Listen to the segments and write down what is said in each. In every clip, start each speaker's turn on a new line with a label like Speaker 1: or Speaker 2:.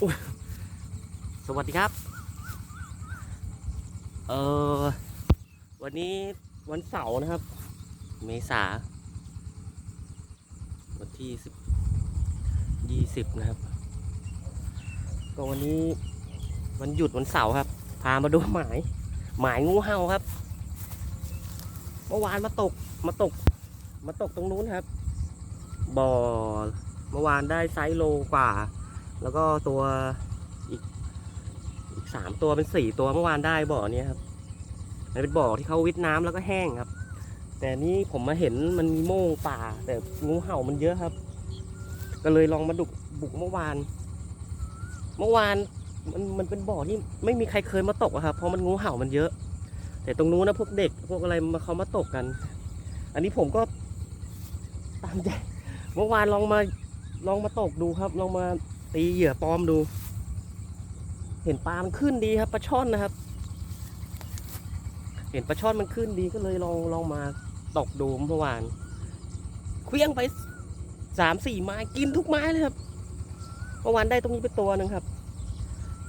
Speaker 1: สวัสดีครับ เออวันนี้วันเสาร์นะครับ เมษา วันที่สิบยี่สิบนะครับ ก็วันนี้วันหยุดวันเสาร์ครับ พามาดูหมาย หมายงูเห่าครับ เมื่อวานมาตก มาตก มาตกตรงนู้นครับ บ่อ เมื่อวานได้ไซส์โลกว่า แล้วก็ตัวอีกอีกสามตัวเป็นสี่ตัวเมื่อวานได้บ่อเนี้ยครับมันเป็นบ่อที่เขาวิทน้ำแล้วก็แห้งครับ แต่นี้ผมมาเห็นมันมีโม่งป่า แต่งูเห่ามันเยอะครับ ก็เลยลองมาดุกบุกเมื่อวาน เมื่อวานมันมันเป็นบ่อที่ไม่มีใครเคยมาตกอะครับ เพราะมันงูเห่ามันเยอะ แต่ตรงนู้นนะพวกเด็กพวกอะไรมาเขามาตกกัน อันนี้ผมก็ตามใจเมื่อวานลองมาลองมาตกดูครับ ลองมา ตีเหยื่อปลอมดู เห็นปลามันขึ้นดีครับปลาช่อนนะครับ เห็นปลาช่อนมันขึ้นดีก็เลยลองลองมาตกดูเมื่อวานเคลี้ยงไปสามสี่ไม้กินทุกไม้เลยครับเมื่อวานได้ตรงนี้ไปตัวหนึ่งครับ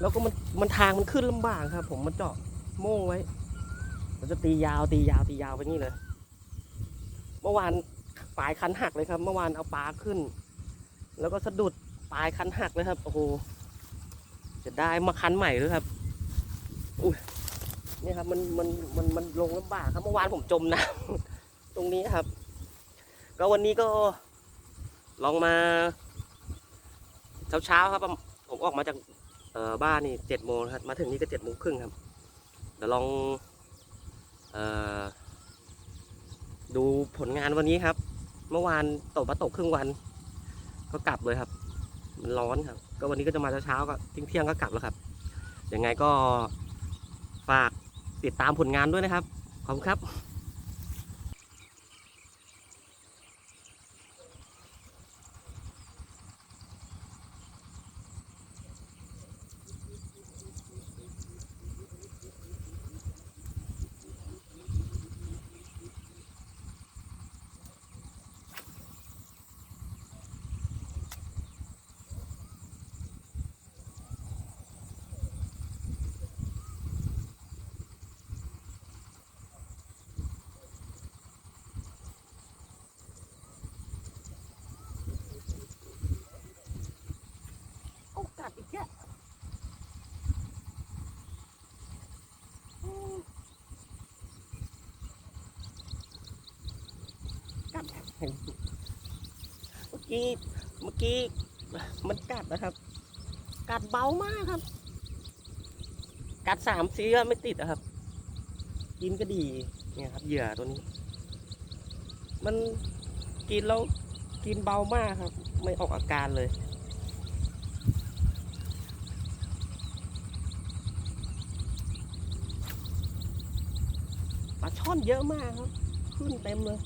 Speaker 1: แล้วก็มันมันทางมันขึ้นลำบากครับ ผมมันเจาะโม่งไว้มันจะตียาวตียาวตียาวไปนี่เลย เมื่อวานปลายคันหักเลยครับ เมื่อวานเอาปลาขึ้น แล้วก็สะดุด ปลายคันหักเลยครับ โอ้โห จะได้มาคันใหม่ด้วยครับ อุ้ยนี่ครับมันมันมันมันลงลำบากครับเมื่อวานผมจมน้ำตรงนี้ครับ ก็วันนี้ก็ลองมาเช้าเช้าครับ ผมออกมาจากเอ่อบ้านนี่เจ็ดโมงครับ มาถึงนี่ก็เจ็ดโมงครึ่งครับ เดี๋ยวลองเอ่อดูผลงานวันนี้ครับ เมื่อวานตกมาตกครึ่งวัน ก็กลับเลยครับ มันร้อนครับ ก็วันนี้ก็จะมาเช้าๆก็เที่ยงก็กลับแล้วครับยังไงก็ฝากติดตามผลงานด้วยนะครับ ขอบคุณครับ เมื่อกี้เมื่อกี้มันกัดนะครับ กัดเบามากครับ กัดสามซีก็ไม่ติดอะครับ กินก็ดีเนี่ยครับเหยื่อตัวนี้ มันกินแล้วกินเบามากครับ ไม่ออกอาการเลยปลาช่อนเยอะมากครับ ขึ้นเต็มเลย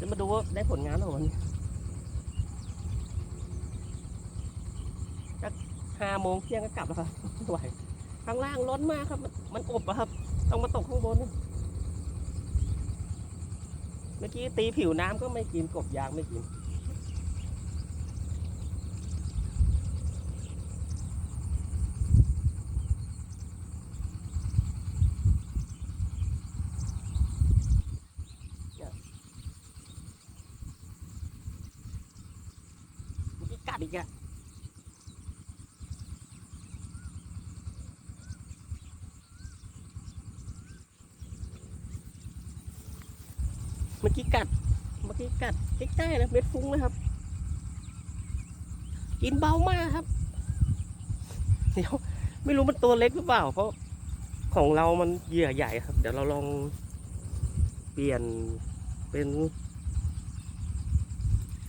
Speaker 1: จะมาดูว่าได้ผลงานหรือเปล่าจะห้าโมงเที่ยงก็กลับแล้วครับไหวข้างล่างร้อนมากครับมันมันอบอะครับ ต้องมาตกข้างบน เมื่อกี้ตีผิวน้ำก็ไม่กินกบยางไม่กิน เมื่อกี้กัดอีกอะ เมื่อกี้กัด เมื่อกี้กัดใกล้ๆนะเม็ดฟุ้งนะครับ กินเบามากครับ เดี๋ยวไม่รู้มันตัวเล็กหรือเปล่า เพราะของเรามันเหยื่อใหญ่ครับ เดี๋ยวเราลองเปลี่ยนเป็น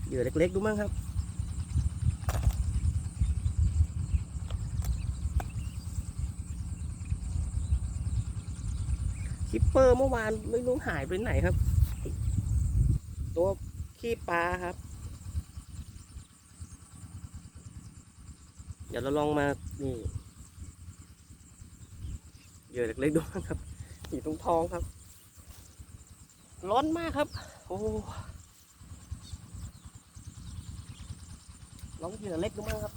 Speaker 1: เหยื่อเล็กๆดูมั้งครับ คิปเปอร์เมื่อวานไม่รู้หายไปไหนครับ ตัวขี้ปลาครับ เดี๋ยวเราลองมา นี่เหยื่อเล็กๆดูครับสีตรงทองครับ ร้อนมากครับ โอ้ลองเหยื่อเล็กดูบ้างครับ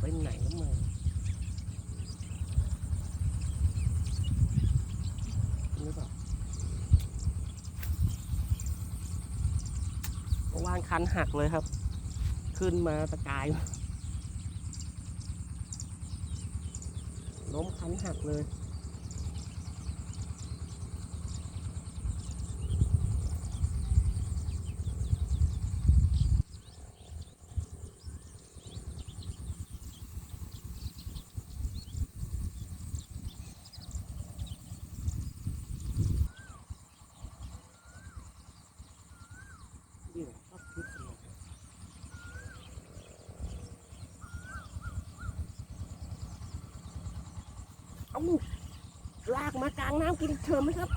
Speaker 1: ไปไหนก็มาหรือเปล่าเมื่อวานคันหักเลยครับ ขึ้นมาตะกายล้มคันหักเลย นี่แหละชอบคิดสนุก เอาลากมากลางน้ำกินเชิมไหมครับ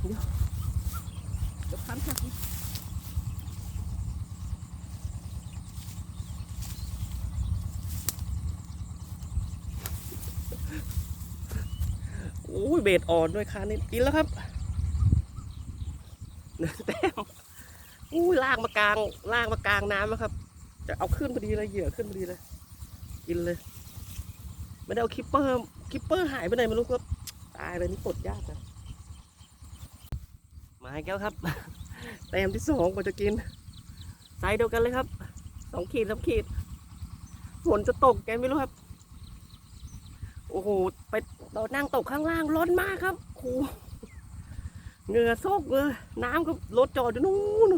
Speaker 1: เดี๋ยวเดี๋ยวพันหักโอ้ยเบสอ่อนด้วยคันนี้กินแล้วครับหนึ่งแต้มอุ้ยลากมากลางลากมากลางน้ำนะครับ จะเอาขึ้นพอดีเลยเหยื่อขึ้นพอดีเลย กินเลย ไม่ได้เอาคิปเปอร์คิปเปอร์หายไปไหนไม่รู้ครับตายเลยนี่ปลดยากนะมาอีกแล้วครับแต้มที่สองกว่าจะกินไซส์เดียวกันเลยครับสองขีดสามขีดฝนจะตกแกไม่รู้ครับ โอ้โหไปเรานั่งตกข้างล่างร้อนมากครับโอ้โหเหงื่อโซกเลยน้ำก็รถจอดอยู่นู้น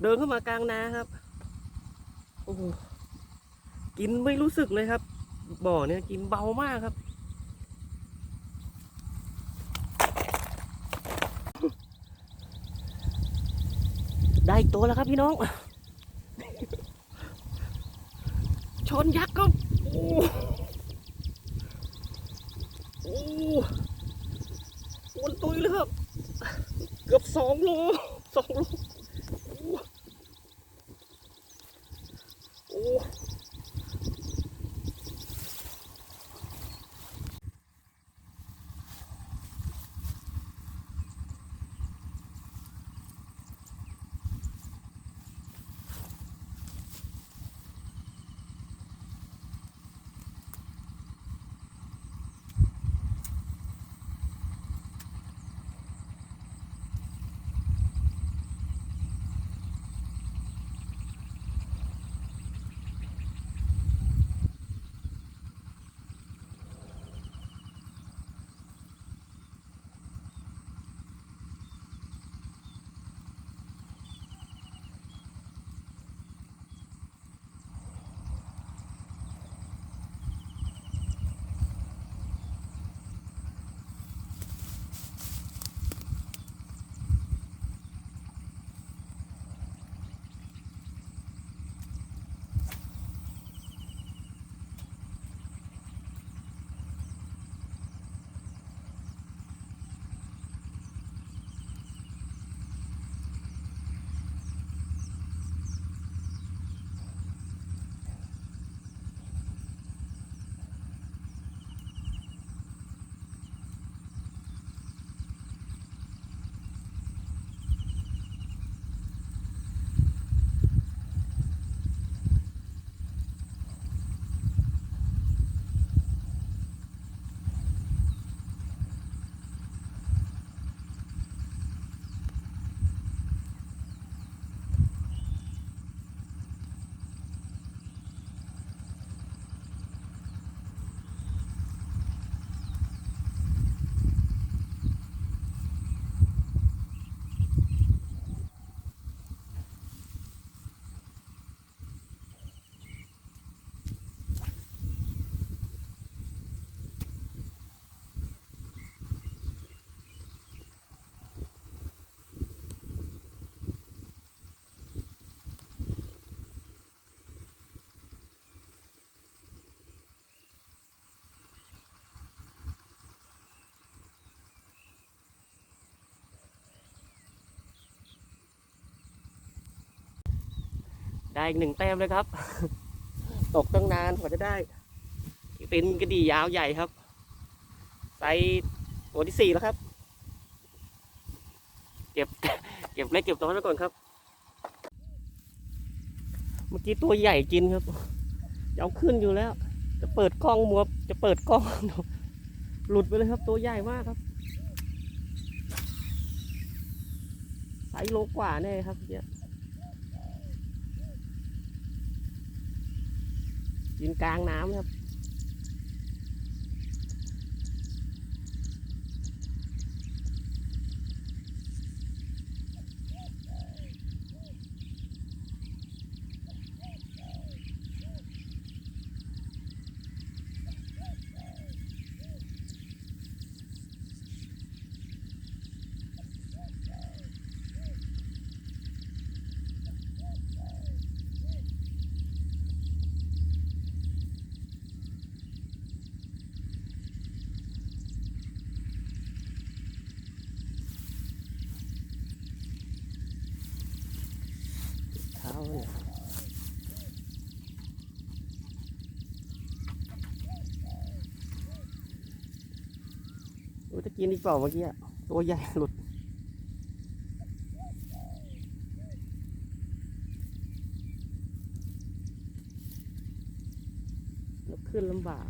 Speaker 1: เดินเข้ามากลางนาครับ โอ้โห กินไม่รู้สึกเลยครับ บ่อเนี่ยกินเบามากครับ ได้อีกตัวแล้วครับพี่น้อง ชนยักษ์ครับโอ้โหวนตุยเลยครับ เกือบสองโลสองโลโอ้ ได้อีกหนึ่งแต้มเลยครับ ตกตั้งนานกว่าจะได้ เป็นกระดี่ยาวใหญ่ครับใส่ตัวที่สี่แล้วครับ เก็บเก็บเล็กเก็บน้อยไปก่อนครับ เมื่อกี้ตัวใหญ่กินครับยาวขึ้นอยู่แล้ว จะเปิดกล้องมัวจะเปิดกล้อง หลุดไปเลยครับ ตัวใหญ่มากครับใส่โลกว่าแน่ครับเนี่ย ยืนกลางน้ำครับ กินอีกเปล่าเมื่อกี้ตัวใหญ่หลุดขึ้นลำบาก